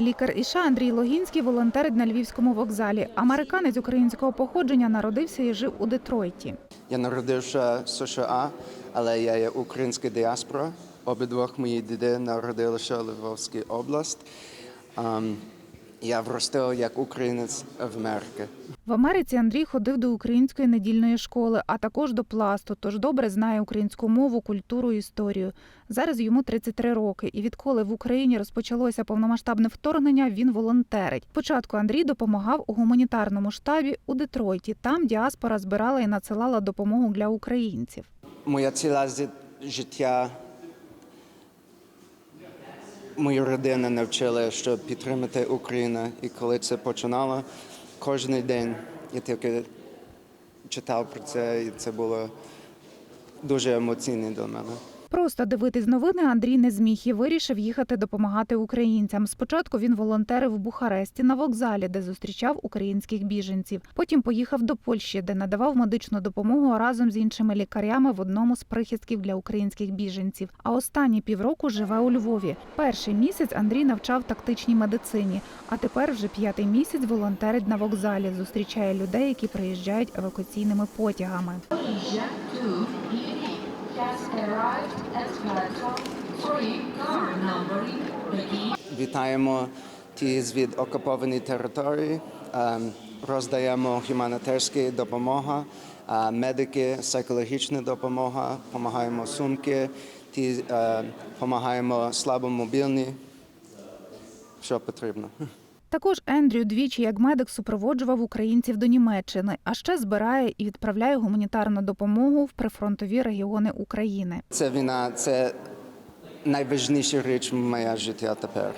Лікар Іша Андрій Логінський волонтерить на львівському вокзалі. Американець українського походження народився і жив у Детройті. Я народився в США, але я є українська діаспора. Обидвох мої діди народилися в Львовській області. Я вростив як українець в Америці. В Америці Андрій ходив до української недільної школи, а також до пласту, тож добре знає українську мову, культуру і історію. Зараз йому 33 роки, і відколи в Україні розпочалося повномасштабне вторгнення, він волонтерить. Спочатку Андрій допомагав у гуманітарному штабі у Детройті. Там діаспора збирала і надсилала допомогу для українців. Моя ціла життя, мою родину навчили, щоб підтримати Україну. І коли це починало, кожен день я тільки читав про це, і це було дуже емоційно для мене. Просто дивитись новини Андрій не зміг і вирішив їхати допомагати українцям. Спочатку він волонтерив в Бухаресті на вокзалі, де зустрічав українських біженців. Потім поїхав до Польщі, де надавав медичну допомогу разом з іншими лікарями в одному з прихистків для українських біженців. А останні півроку живе у Львові. Перший місяць Андрій навчав тактичній медицині, а тепер вже п'ятий місяць волонтерить на вокзалі, зустрічає людей, які приїжджають евакуаційними потягами. Вітаємо ті з від окупованої території, ем, роздаємо гуманітарську допомогу, е, медики, психологічна допомога, допомагаємо сумки, ті допомагаємо слабомобільні, що потрібно. Також Ендрю двічі як медик супроводжував українців до Німеччини, а ще збирає і відправляє гуманітарну допомогу в прифронтові регіони України. Це війна це найважніша річ в життя тепер.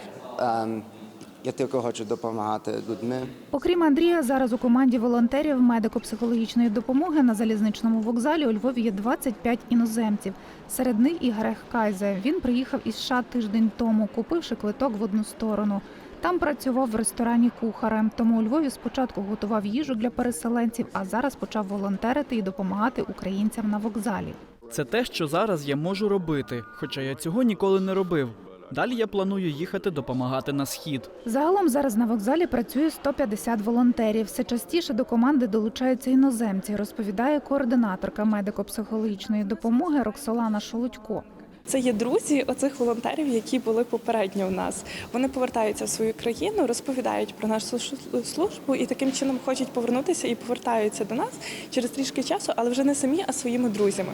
Я тільки хочу допомагати людьми. Окрім Андрія, зараз у команді волонтерів медико-психологічної допомоги на залізничному вокзалі у Львові є 25 іноземців. Серед них і Грег Кайзе. Він приїхав із США тиждень тому, купивши квиток в одну сторону. Там працював в ресторані кухарем, тому у Львові спочатку готував їжу для переселенців, а зараз почав волонтерити і допомагати українцям на вокзалі. Це те, що зараз я можу робити, хоча я цього ніколи не робив. Далі я планую їхати допомагати на схід. Загалом зараз на вокзалі працює 150 волонтерів. Все частіше до команди долучаються іноземці, розповідає координаторка медико-психологічної допомоги Роксолана Шолудько. Це є друзі оцих волонтерів, які були попередньо у нас. Вони повертаються в свою країну, розповідають про нашу службу і таким чином хочуть повернутися і повертаються до нас через трішки часу, але вже не самі, а своїми друзями.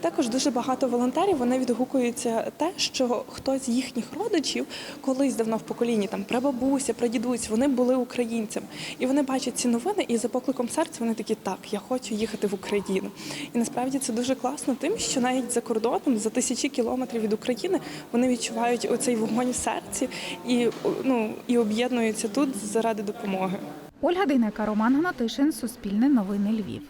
Також дуже багато волонтерів вони відгукуються те, що хтось з їхніх родичів колись давно в поколінні, там прабабуся, прадідусь, вони були українцями, і вони бачать ці новини, і за покликом серця вони такі, так, я хочу їхати в Україну. І насправді це дуже класно, тим, що навіть за кордоном, за тисячі кілометрів від України, вони відчувають оцей вогонь в серці і ну і об'єднуються тут заради допомоги. Ольга Дейнека, Роман Гнатишин, Суспільне новини Львів.